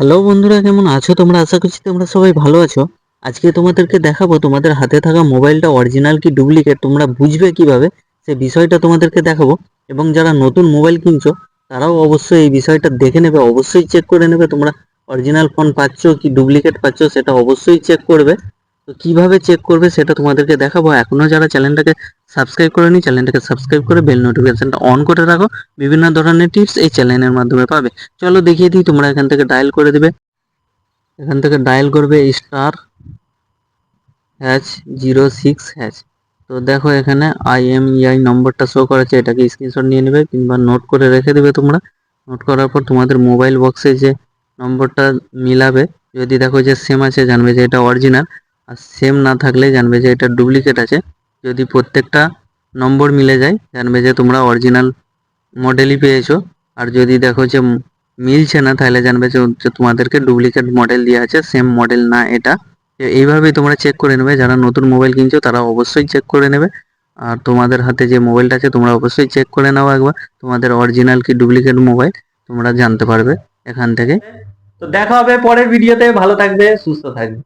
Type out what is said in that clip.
Hello বন্ধুরা, কেমন আছো তোমরা? আশা করছি তোমরা সবাই ভালো আছো। আজকে তোমাদেরকে দেখাবো তোমাদের হাতে থাকা মোবাইলটা অরিজিনাল কি ডুপ্লিকেট তোমরা বুঝবে কীভাবে? সে বিষয়টা তোমাদেরকে দেখাবো। এবং যারা নতুন মোবাইল কিনছো, তারাও অবশ্যই এই বিষয়টা দেখে নেবে, অবশ্যই চেক করে নেবে। তোমরা অরিজিনাল ফোন পাচ্ছ কি ডুপ্লিকেট পাচ্ছ, সেটা অবশ্যই চেক করবে। তো কীভাবে চেক করবে, সেটা তোমাদেরকে দেখাবো। এখনও যারা চ্যানেলটাকে সাবস্ক্রাইব করেনি চ্যানেলটাকে সাবস্ক্রাইব করে বেল নোটিফিকেশনটা অন করে রাখো। বিভিন্ন ধরনের টিপস এই চ্যানেলের মাধ্যমে পাবে। চলো দেখিয়ে দিই, তোমরা এখান থেকে ডায়াল করে দেবে। এখান থেকে ডায়াল করবে star hash zero six hash. তো দেখো এখানে আইএমইআই নম্বরটা শো করেছে, এটাকে স্ক্রিনশট নিয়ে নেবে কিংবা নোট করে রেখে দেবে তোমরা। নোট করার পর তোমাদের মোবাইল বক্সে যে নম্বরটা মিলাবে, যদি দেখো যে সেম আছে, জানবে যে এটা অরিজিনাল আর সেম না থাকলে জানবে যে এটা ডুপ্লিকেট আছে। যদি প্রত্যেকটা নম্বর মিলে যায়, জানবে যে তোমরা অরিজিনাল মডেলই পেয়েছ। আর যদি দেখো যে মিলছে না, তাহলে জানবে যে তোমাদেরকে ডুপ্লিকেট মডেল দেওয়া আছে সেম মডেল না এটা। এইভাবেই তোমরা চেক করে নেবে। যারা নতুন মোবাইল কিনছো, তারা অবশ্যই চেক করে নেবে। আর তোমাদের হাতে যে মোবাইলটা আছে, তোমরা অবশ্যই চেক করে নাও একবার। তোমাদের অরিজিনাল কি ডুপ্লিকেট মোবাইল তোমরা জানতে পারবে এখান থেকে। তো দেখা হবে পরের ভিডিওতে ভালো থাকবে, সুস্থ থাকবে।